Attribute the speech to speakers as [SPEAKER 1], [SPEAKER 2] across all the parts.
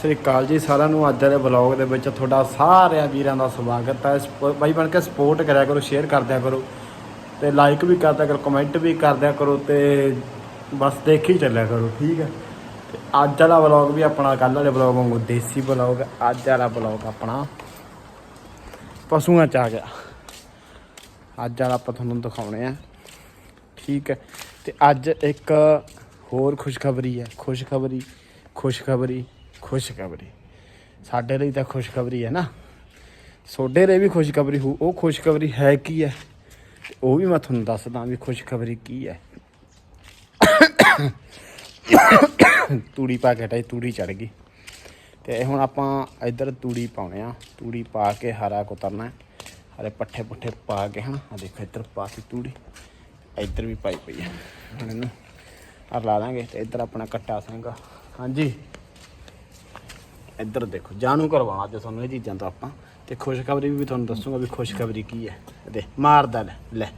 [SPEAKER 1] ਸ੍ਰੀ ਅਕਾਲ ਜੀ, ਸਾਰਿਆਂ ਨੂੰ ਅੱਜ ਦੇ ਵਲੌਗ ਦੇ ਵਿੱਚ ਤੁਹਾਡਾ ਸਾਰਿਆਂ ਵੀਰਾਂ ਦਾ ਸਵਾਗਤ ਹੈ। ਸਪ- ਬਾਈ ਬਣ ਕੇ ਸਪੋਰਟ ਕਰਿਆ ਕਰੋ ਸ਼ੇਅਰ ਕਰਦਿਆ ਕਰੋ ਤੇ ਲਾਈਕ ਵੀ ਕਰਦਿਆ ਕਰੋ ਕਮੈਂਟ ਵੀ ਕਰਦਿਆ ਕਰੋ ਤੇ ਬਸ ਦੇਖੀ ਚੱਲਿਆ ਕਰੋ, ਠੀਕ ਹੈ? ਤੇ ਅੱਜ ਵਾਲਾ ਵਲੌਗ ਵੀ ਆਪਣਾ, ਕੱਲ੍ਹ ਵਾਲੇ ਵਲੌਗ ਵਾਂਗੂ ਦੇਸੀ ਵਲੌਗ ਅੱਜ ਵਾਲਾ ਵਲੌਗ ਆਪਣਾ ਪਸ਼ੂਆਂ ਚ ਆ ਗਿਆ। ਅੱਜ ਵਾਲਾ ਆਪਾਂ ਤੁਹਾਨੂੰ ਦਿਖਾਉਣੇ ਆ, ਠੀਕ ਹੈ? ਤੇ ਅੱਜ ਇੱਕ ਹੋਰ ਖੁਸ਼ਖਬਰੀ ਹੈ, ਖੁਸ਼ਖਬਰੀ ਖੁਸ਼ਖਬਰੀ। ਖੁਸ਼ਖਬਰੀ। ਸਾਡੇ ਲਈ ਤਾਂ ਖੁਸ਼ਖਬਰੀ ਹੈ ਨਾ। ਤੁਹਾਡੇ ਲਈ ਵੀ ਖੁਸ਼ਖਬਰੀ ਹੋ ਉਹ ਖੁਸ਼ਖਬਰੀ ਹੈ ਕੀ ਹੈ? ਉਹ ਵੀ ਮੈਂ ਤੁਹਾਨੂੰ ਦੱਸਦਾ ਵੀ ਖੁਸ਼ਖਬਰੀ ਕੀ ਹੈ। ਤੂੜੀ ਪਾ ਕੇ ਹਟਾਈ, ਤੂੜੀ ਚੜ ਗਈ। ਤੇ ਹੁਣ ਆਪਾਂ ਇੱਧਰ ਤੂੜੀ ਪਾਉਣੇ ਆ। ਤੂੜੀ ਪਾ ਕੇ ਹਰਾ ਕੁਤਰਨਾ ਹੈ। ਹਰੇ ਪੱਠੇ ਪੁੱਠੇ ਪਾ ਕੇ ਹਨਾ। ਆ ਦੇਖੋ ਇੱਧਰ ਪਾਤੀ ਤੂੜੀ। ਇੱਧਰ ਵੀ ਪਾਈ ਪਈ ਹੈ। ਹੁਣ ਇਹਨੂੰ ਆ ਲਾ ਦਾਂਗੇ ਤੇ ਇੱਧਰ ਆਪਣਾ ਕੱਟਾ ਸਿੰਘ। ਹਾਂਜੀ। ਇੱਧਰ ਦੇਖੋ, ਜਾਣੂ ਕਰਵਾਉਣਾ ਅੱਜ ਤੁਹਾਨੂੰ ਇਹ ਚੀਜ਼ਾਂ ਤੋਂ ਆਪਾਂ। ਤੇ ਖੁਸ਼ਖਬਰੀ ਵੀ ਤੁਹਾਨੂੰ ਦੱਸੂਗਾ ਵੀ ਖੁਸ਼ਖਬਰੀ ਕੀ ਹੈ। ਦੇ ਮਾਰਦਾ ਲੈ ਲੈ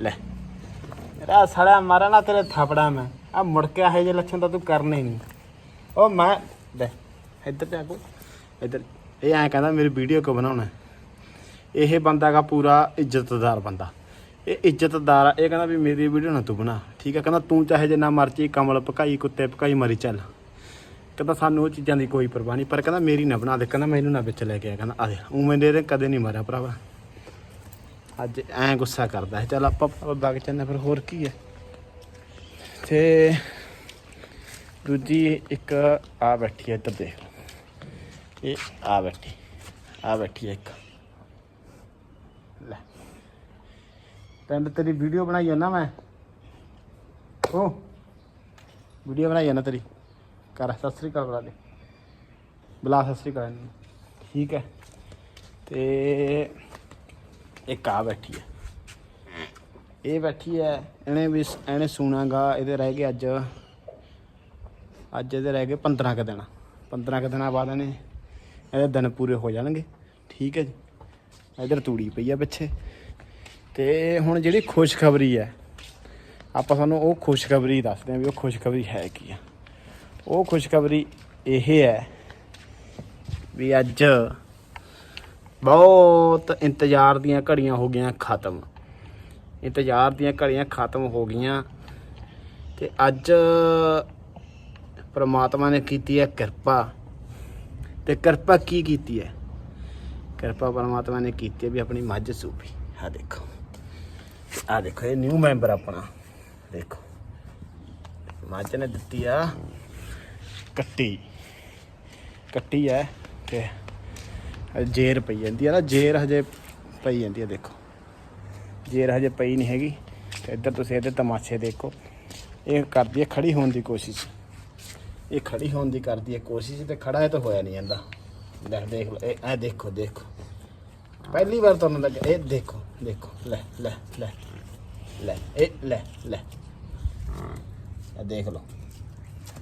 [SPEAKER 1] ਲੈ। ਮੇਰਾ ਸੜਾ ਮਾਰਾ ਨਾ ਤੇਰੇ ਥਾਪੜਾ ਮੈਂ। ਆ ਮੁੜ ਕੇ ਆਹੇ ਜੇ ਲੱਛਣ ਤਾਂ ਤੂੰ ਕਰਨੇ ਨਹੀਂ। ਉਹ ਮੈਂ, ਲੈ, ਇੱਧਰ ਤੇ ਆਕੋ ਇੱਧਰ, ਇਹ ਐਂ ਕਹਿੰਦਾ ਮੇਰੀ ਵੀਡੀਓ ਕਿਉਂ ਬਣਾਉਣਾ ਇਹ ਬੰਦਾ ਗਾ ਪੂਰਾ ਇੱਜ਼ਤਦਾਰ ਬੰਦਾ। ਇਹ ਇੱਜ਼ਤਦਾਰ ਆ, ਇਹ ਕਹਿੰਦਾ ਵੀ ਮੇਰੀ ਵੀਡੀਓ ਨਾ ਤੂੰ ਬਣਾ। ਠੀਕ ਆ, ਕਹਿੰਦਾ ਤੂੰ ਚਾਹੇ ਜਿੰਨਾ ਮਰਜ਼ੀ ਕਮਲ ਪਕਾਈ ਕੁੱਤੇ ਪਕਾਈ ਮਰੀ ਚੱਲ। ਕਹਿੰਦਾ ਸਾਨੂੰ ਉਹ ਚੀਜ਼ਾਂ ਦੀ ਕੋਈ ਪਰਵਾਹ ਨਹੀਂ, ਪਰ ਕਹਿੰਦਾ ਮੇਰੀ ਨਾ ਬਣਾ ਦੇ, ਕਹਿੰਦਾ ਮੈਨੂੰ ਨਾ ਵਿੱਚ ਲੈ ਕੇ ਆ, ਕਹਿੰਦਾ ਆ ਦੇ, ਉਵੇਂ ਦੇ ਕਦੇ ਨਹੀਂ ਮਾਰਿਆ ਭਰਾਵਾ। ਅੱਜ ਐਂ ਗੁੱਸਾ ਕਰਦਾ ਹੈ ਚੱਲ ਆਪਾਂ ਆਪਾਂ ਵਗ ਚੱਲਦੇ ਫਿਰ ਹੋਰ ਕੀ ਹੈ। ਤੇ ਦੂਜੀ ਇੱਕ ਆ ਬੈਠੀ ਹੈ ਇੱਧਰ ਦੇਖ। ਇਹ ਆ ਬੈਠੀ ਆ ਬੈਠੀ ਹੈ ਇੱਕ। ਲੈ। ਤੈਨੂੰ ਤੇਰੀ ਵੀਡੀਓ ਬਣਾਈ ਨਾ ਮੈਂ? ਉਹ ਵੀਡੀਓ ਬਣਾਈ ਨਾ ਤੇਰੀ। ਕਰ, ਸਤਿ ਸ੍ਰੀ ਅਕਾਲ ਬੁਲਾ ਦੇ ਬੁਲਾ, ਸਤਿ ਸ੍ਰੀ ਅਕਾਲ ਠੀਕ ਹੈ। ਤੇ ਇੱਕ ਆ ਬੈਠੀ ਹੈ। ਇਹ ਬੈਠੀ ਹੈ, ਇਹਨੇ ਵੀ ਇਹਨੇ ਸੁਣਾਗਾ ਇਹਦੇ ਰਹਿ ਗਏ ਅੱਜ। ਅੱਜ ਇਹਦੇ ਰਹਿ ਗਏ 15 ਕੁ ਦਿਨ। 15 ਕੁ ਦਿਨਾਂ ਬਾਅਦ ਇਹਨੇ ਇਹਦੇ ਦਿਨ ਪੂਰੇ ਹੋ ਜਾਣਗੇ। ਠੀਕ ਹੈ ਜੀ। ਇਧਰ ਤੂੜੀ ਪਈ ਆ ਪਿੱਛੇ। ਤੇ ਹੁਣ ਜਿਹੜੀ ਖੁਸ਼ਖਬਰੀ ਹੈ, ਆਪਾਂ ਸਾਨੂੰ ਉਹ ਖੁਸ਼ਖਬਰੀ ਦੱਸਦੇ ਹਾਂ ਵੀ ਉਹ ਖੁਸ਼ਖਬਰੀ ਹੈ ਕੀ ਆ। ਉਹ ਖੁਸ਼ਖਬਰੀ ਇਹ ਹੈ ਵੀ ਅੱਜ ਬਹੁਤ ਇੰਤਜ਼ਾਰ ਦੀਆਂ ਘੜੀਆਂ ਹੋ ਗਈਆਂ ਖਤਮ। ਇੰਤਜ਼ਾਰ ਦੀਆਂ ਘੜੀਆਂ ਖਤਮ ਹੋ ਗਈਆਂ ਤੇ ਅੱਜ ਪ੍ਰਮਾਤਮਾ ਨੇ ਕੀਤੀ ਹੈ ਕਿਰਪਾ। ਤੇ ਕਿਰਪਾ ਕੀ ਕੀਤੀ ਹੈ? ਕਿਰਪਾ ਪਰਮਾਤਮਾ ਨੇ ਕੀਤੀ ਹੈ ਵੀ ਆਪਣੀ ਮੱਝ ਸੂਪੀ। ਆ ਦੇਖੋ। ਆ ਦੇਖੋ, ਇਹ ਨਿਊ ਮੈਂਬਰ ਆਪਣਾ। ਦੇਖੋ। ਮੱਝ ਨੇ ਦਿੱਤੀ ਆ ਕੱਟੀ। ਕੱਟੀ ਹੈ ਤੇ ਜੇਰ ਪਈ ਜਾਂਦੀ ਹੈ ਨਾ, ਜੇਰ ਹਜੇ ਪਈ ਜਾਂਦੀ ਹੈ ਦੇਖੋ। ਜੇਰ ਹਜੇ ਪਈ ਨਹੀਂ ਹੈਗੀ ਤੇ ਇੱਧਰ ਤੁਸੀਂ ਇਹਦੇ ਤਮਾਸ਼ੇ ਦੇਖੋ। ਇਹ ਕਰਦੀ ਹੈ ਖੜੀ ਹੋਣ ਦੀ ਕੋਸ਼ਿਸ਼। ਇਹ ਖੜੀ ਹੋਣ ਦੀ ਕਰਦੀ ਹੈ ਕੋਸ਼ਿਸ਼ ਤੇ ਖੜਾ ਹੈ ਤਾਂ ਹੋਇਆ ਨਹੀਂ ਜਾਂਦਾ। ਲੈ ਦੇਖ ਲਓ, ਇਹ ਇਹ ਦੇਖੋ ਦੇਖੋ। ਪਹਿਲੀ ਵਾਰ ਤੁਹਾਨੂੰ ਲੱਗਿਆ, ਇਹ ਦੇਖੋ ਦੇਖੋ, ਲੈ ਲੈ ਲੈ ਲੈ, ਇਹ ਲੈ ਲੈ। ਇਹ ਦੇਖ ਲਓ।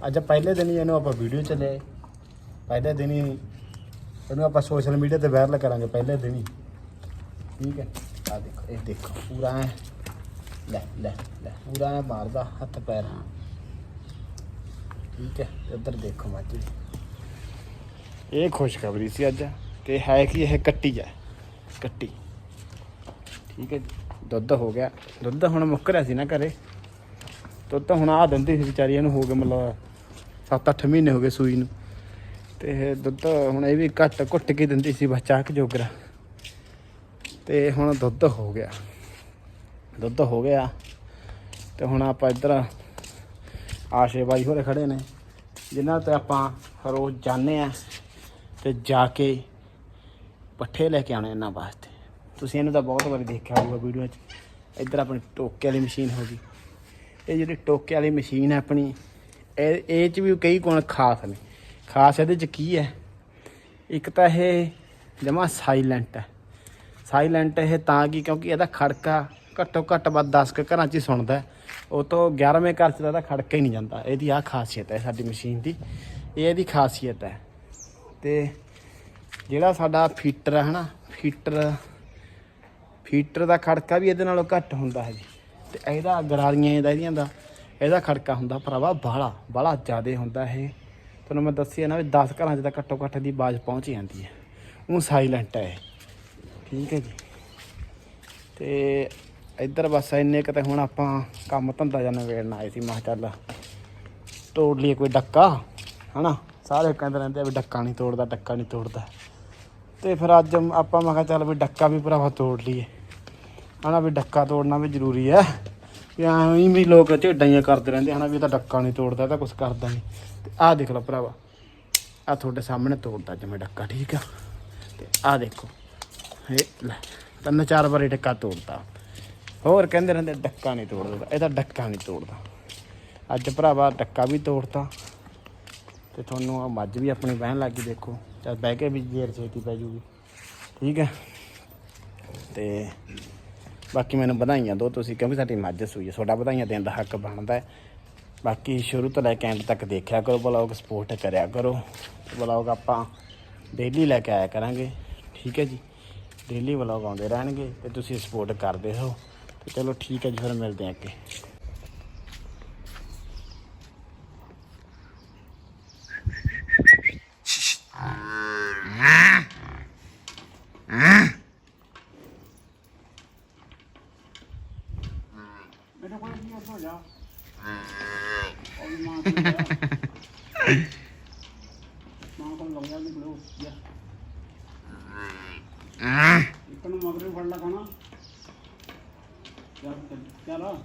[SPEAKER 1] ਅੱਜ ਪਹਿਲੇ ਦਿਨ ਹੀ ਇਹਨੂੰ ਆਪਾਂ ਵੀਡੀਓ ਚ ਲਿਆਏ ਪਹਿਲੇ ਦਿਨ ਹੀ ਇਹਨੂੰ ਆਪਾਂ ਸੋਸ਼ਲ ਮੀਡੀਆ ਤੇ ਵਾਇਰਲ ਕਰਾਂਗੇ, ਪਹਿਲੇ ਦਿਨ ਹੀ। ਠੀਕ ਹੈ? ਆ ਦੇਖੋ, ਇਹ ਦੇਖੋ, ਪੂਰਾ ਐਂ। ਲੈ ਲੈ ਲੈ, ਪੂਰਾ ਐਂ ਮਾਰਦਾ ਹੱਥ ਪੈਰ। ਠੀਕ ਹੈ? ਤੇ ਉੱਧਰ ਦੇਖੋ ਮੱਝ ਇਹ ਖੁਸ਼ਖਬਰੀ ਸੀ ਅੱਜ ਤੇ ਹੈ ਕਿ ਇਹ ਕੱਟੀ ਹੈ? ਕੱਟੀ। ਠੀਕ ਹੈ ਦੁੱਧ ਹੋ ਗਿਆ। ਦੁੱਧ ਹੁਣ ਮੁੱਕ ਰਿਹਾ ਸੀ ਨਾ ਘਰੇ। ਦੁੱਧ ਹੁਣ ਆ ਦਿੰਦੀ ਸੀ ਵਿਚਾਰੀ, ਇਹਨੂੰ ਹੋ ਗਏ ਮਤਲਬ 7-8 ਮਹੀਨੇ ਹੋ ਗਏ ਸੂਈ ਨੂੰ। ਤੇ ਦੁੱਧ ਹੁਣ ਇਹ ਵੀ ਘੱਟ ਘੁੱਟ ਕੇ ਦਿੰਦੀ ਸੀ ਬੱਚਾ ਕਿ ਜੋਗਰਾ। ਤੇ ਹੁਣ ਦੁੱਧ ਹੋ ਗਿਆ। ਦੁੱਧ ਹੋ ਗਿਆ। ਤੇ ਹੁਣ ਆਪਾਂ ਇੱਧਰ ਆਸ਼ੇ ਬਾਈ ਹੋਰੇ ਖੜੇ ਨੇ, ਜਿਨ੍ਹਾਂ ਤੇ ਆਪਾਂ ਰੋਜ਼ ਜਾਂਦੇ ਆ ਤੇ ਜਾ ਕੇ ਪੱਠੇ ਲੈ ਕੇ ਆਉਣੇ ਇਹਨਾਂ ਵਾਸਤੇ। ਤੁਸੀਂ ਇਹਨੂੰ ਤਾਂ ਬਹੁਤ ਵਾਰੀ ਦੇਖਿਆ ਹੋਊਗਾ ਵੀਡੀਓ 'ਚ। ਇੱਧਰ ਆਪਣੀ ਟੋਕੇ ਵਾਲੀ ਮਸ਼ੀਨ ਹੋ ਗਈ। ਇਹ ਜਿਹੜੀ ਟੋਕੇ ਵਾਲੀ ਮਸ਼ੀਨ ਹੈ ਆਪਣੀ, ਇਹ ਇਹ 'ਚ ਵੀ ਕਈ ਗੁਣ ਖਾਸ ਨੇ। ਖਾਸ ਇਹਦੇ 'ਚ ਕੀ ਹੈ? ਇੱਕ ਤਾਂ ਇਹ ਜਮਾ ਸਾਇਲੈਂਟ ਹੈ। ਸਾਇਲੈਂਟ ਇਹ ਤਾਂ ਕਿ, ਕਿਉਂਕਿ ਇਹਦਾ ਖੜਕਾ ਘੱਟੋ ਘੱਟ ਵੱਧ 10 ਕੁ ਘਰਾਂ 'ਚ ਹੀ ਸੁਣਦਾ ਉਹ ਤੋਂ 11ਵੇਂ ਘਰ 'ਚ ਤਾਂ ਖੜਕਾ ਹੀ ਨਹੀਂ ਜਾਂਦਾ। ਇਹਦੀ ਆਹ ਖਾਸੀਅਤ ਹੈ ਸਾਡੀ ਮਸ਼ੀਨ ਦੀ। ਇਹ ਇਹਦੀ ਖਾਸੀਅਤ ਹੈ। ਤੇ ਜਿਹੜਾ ਸਾਡਾ ਫੀਟਰ ਹੈ ਹਨਾ, ਫੀਟਰ ਫੀਟਰ ਦਾ ਖੜਕਾ ਵੀ ਇਹਦੇ ਨਾਲੋਂ ਘੱਟ ਹੁੰਦਾ ਹੈ ਜੀ। ਤੇ ਇਹਦਾ ਗਰਾਰੀਆਂ ਇਹਦਾ ਇਹਦੀਆਂ ਦਾ, ਇਹਦਾ ਖੜਕਾ ਹੁੰਦਾ ਭਰਾਵਾ ਬਾਹਲਾ ਬਾਹਲਾ ਜ਼ਿਆਦੇ ਹੁੰਦਾ ਇਹ। ਤੁਹਾਨੂੰ ਮੈਂ ਦੱਸਿਆ ਨਾ ਵੀ 10 ਘਰਾਂ 'ਚ ਤਾਂ ਘੱਟੋ ਘੱਟ ਦੀ ਆਵਾਜ਼ ਪਹੁੰਚ ਜਾਂਦੀ ਹੈ। ਉਹ ਸਾਇਲੈਂਟ ਹੈ ਇਹ। ਠੀਕ ਹੈ ਜੀ। ਤੇ ਇੱਧਰ ਬਸ ਇੰਨੇ ਕਿਤੇ ਹੁਣ ਆਪਾਂ ਕੰਮ ਧੰਦਾ ਜਾਂ ਨਵੇੜਨ ਆਏ ਸੀ, ਮੈਂ ਕਿਹਾ ਚੱਲ ਤੋੜ ਲਈਏ ਕੋਈ ਡੱਕਾ, ਹਨਾ? ਸਾਰੇ ਕਹਿੰਦੇ ਰਹਿੰਦੇ ਆ ਵੀ ਡੱਕਾ ਨਹੀਂ ਤੋੜਦਾ, ਡੱਕਾ ਨਹੀਂ ਤੋੜਦਾ। ਤੇ ਫਿਰ ਅੱਜ ਆਪਾਂ ਮੈਂ ਕਿਹਾ ਚੱਲ ਵੀ ਡੱਕਾ ਵੀ ਭਰਾਵਾ ਤੋੜ ਲਈਏ। ਹਨਾ ਵੀ ਡੱਕਾ ਤੋੜਨਾ ਵੀ ਜ਼ਰੂਰੀ ਹੈ। ਵੀ ਐਵੇਂ ਵੀ ਲੋਕ ਝੇਡਾਂ ਹੀ ਕਰਦੇ ਰਹਿੰਦੇ ਹਨਾ ਵੀ ਇਹ ਤਾਂ ਡੱਕਾ ਨਹੀਂ ਤੋੜਦਾ, ਇਹ ਤਾਂ ਕੁਝ ਕਰਦਾ ਨਹੀਂ। ਤੇ ਆਹ ਦੇਖ ਲਓ ਭਰਾਵਾ ਆ ਤੁਹਾਡੇ ਸਾਹਮਣੇ ਤੋੜਦਾ ਜਿਵੇਂ ਡੱਕਾ, ਠੀਕ ਆ? ਤੇ ਆਹ ਦੇਖੋ, ਇਹ ਲੈ, ਤਿੰਨ ਚਾਰ ਵਾਰੀ ਡੱਕਾ ਤੋੜਦਾ। ਹੋਰ ਕਹਿੰਦੇ ਰਹਿੰਦੇ ਡੱਕਾ ਨਹੀਂ ਤੋੜਦਾ ਇਹ ਤਾਂ ਡੱਕਾ ਨਹੀਂ ਤੋੜਦਾ। ਅੱਜ ਭਰਾਵਾ ਡੱਕਾ ਵੀ ਤੋੜਤਾ। ਤੇ ਤੁਹਾਨੂੰ ਆ ਮੱਝ ਵੀ ਆਪਣੀ ਬਹਿਣ ਲੱਗੀ ਦੇਖੋ। ਚੱਲ ਬਹਿ ਕੇ ਵੀ ਜੇਰ ਛੇਤੀ ਪੈ ਜੂਗੀ। ਠੀਕ ਹੈ? ਤੇ ਬਾਕੀ ਮੈਨੂੰ ਵਧਾਈਆਂ ਦਿਓ ਤੁਸੀਂ, ਕਿਉਂਕਿ ਸਾਡੀ ਮੱਝ ਸੂਈ ਹੈ, ਤੁਹਾਡਾ ਵਧਾਈਆਂ ਦੇਣ ਦਾ ਹੱਕ ਬਣਦਾ ਹੈ। ਬਾਕੀ ਸ਼ੁਰੂ ਤੋਂ ਲੈ ਕੇ ਐਂਡ ਤੱਕ ਦੇਖਿਆ ਕਰੋ ਬਲੌਗ ਸਪੋਰਟ ਕਰਿਆ ਕਰੋ। ਬਲੌਗ ਆਪਾਂ ਡੇਲੀ ਲੈ ਕੇ ਆਇਆ ਕਰਾਂਗੇ, ਠੀਕ ਹੈ ਜੀ? ਡੇਲੀ ਬਲੌਗ ਆਉਂਦੇ ਰਹਿਣਗੇ ਤੇ ਤੁਸੀਂ ਸਪੋਰਟ ਕਰਦੇ ਹੋ ਤੇ ਚਲੋ ਠੀਕ ਹੈ ਜੀ, ਫਿਰ ਮਿਲਦੇ ਹਾਂ ਅੱਗੇ ਮੇਰੇ ਕੋਲ ਕੀ ਹੋ ਜਾ ਉਹ ਵੀ ਮਾਂ ਕੋਲ ਗਿਆ ਵੀ ਬਲੋ ਗਿਆ ਇੱਕ ਨੂੰ ਮਗਰੇ ਫੜ ਲਾ ਖਾਣਾ ਚੱਲ ਚੱਲ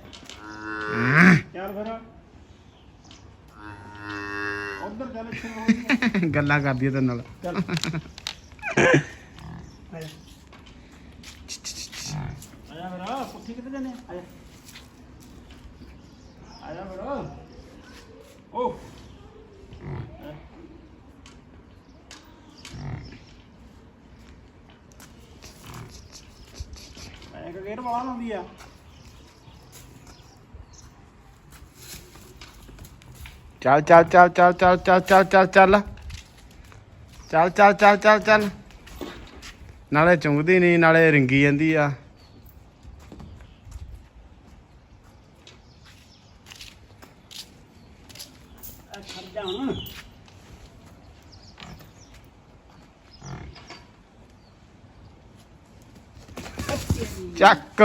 [SPEAKER 1] ਚੱਲ ਫਿਰ ਉਧਰ ਚੱਲ ਗੱਲਾਂ ਕਰਦੀ ਹੈ ਨਾਲ। ਚੱਲ ਆਇਆ ਆਇਆ ਮੇਰਾ ਪੁੱਠੀ ਕਿੱਥੇ ਜਾਨੇ ਆਇਆ ਆਇਆ ਮੇਰਾ ਓ ਮੈਂ ਕਿ ਗੇਰ ਵਾਲਾ ਲਾਉਂਦੀ ਆ ਚੱਲ ਚੱਲ ਚੱਲ ਚੱਲ ਚੱਲ ਚੱਲ ਚੱਲ ਚੱਲ ਚੱਲ ਚੱਲ ਚੱਲ ਚੱਲ ਚੱਲ ਚੱਲ ਨਾਲੇ ਚੁੰਗਦੀ ਨਹੀਂ ਨਾਲੇ ਰਿੰਗੀ ਜਾਂਦੀ ਆ ਧਿਆਨ ਚੱਕ।